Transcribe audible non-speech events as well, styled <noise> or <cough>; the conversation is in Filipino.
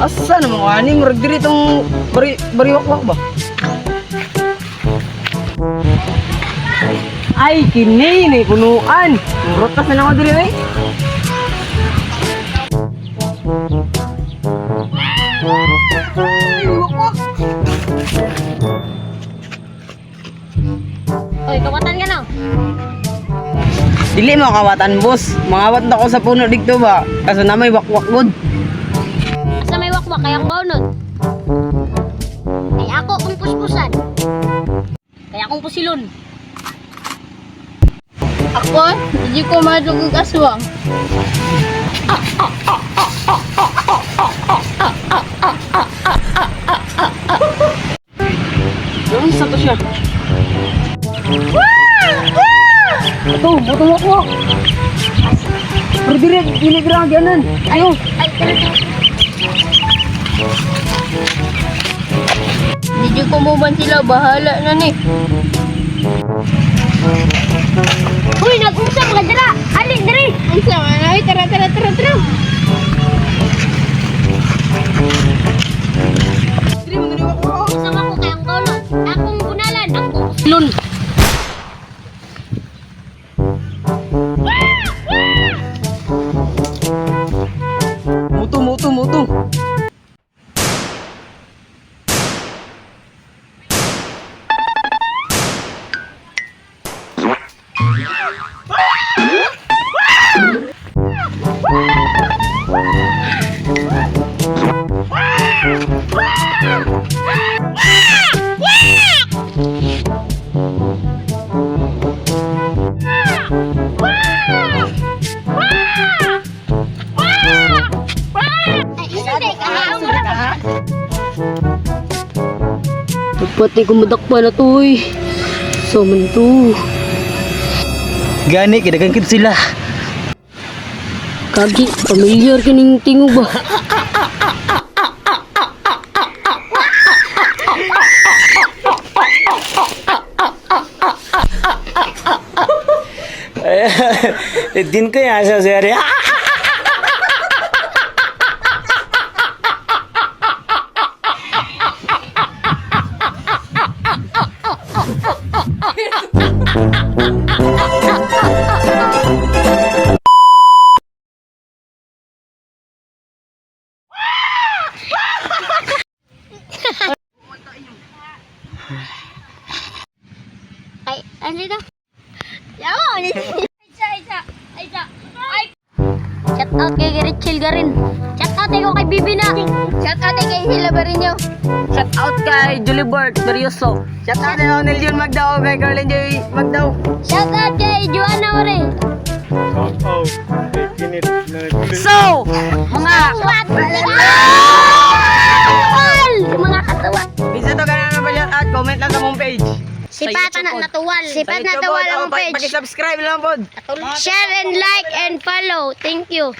Asa naman ko ani murag diri tong bari bariwak ba? Ay kini ni punuan. Murot ka na ako diri eh. Oy, kawatan ka na. Dili mo kawatan boss. Mangawat na ko sa puno dito ba? Kaso na may wakwak gud. Asa may wakwak kaya ang baunod. Kaya ako kung puspusan. Kaya akong pusilon. Ako, hindi ko madugog aswang. Ano sa to siya? Ito, buto wakwak. Pero dili dili gra ganan. Ayo. Hindi ko mo man sila bahala na ni. Uy, nag-usap ka dala. Ali, diri. Ang sama na, ay, tara, tara, tara, tara. Mo dili wakwak. Isama ko kayang baunod. Akong bunalan. Akong pusilon. Pagpati ko madakpa na to eh. So man to. Gani kidagan kid sila. Kagi, familiar kining tingog ba? दिन <laughs> ko yan sa seri. Ay, ano dito? Yawa, ni. Isa, isa, isa. Ay. Shout out kay Richel Garin. Shout out ko kay Bibi na. Shout out kay Hila Barinyo. Shout out kay Julie Bert Berioso. Shout out kay Onel Jun Magdao kay Carlin J. Magdao. Shout out kay Joanna Ore. So, mga What? Si Pat na natuwal. Si Pat Sa YouTube natuwal ang oh, pag- page. Pag-subscribe lang po. Share and like and follow. Thank you.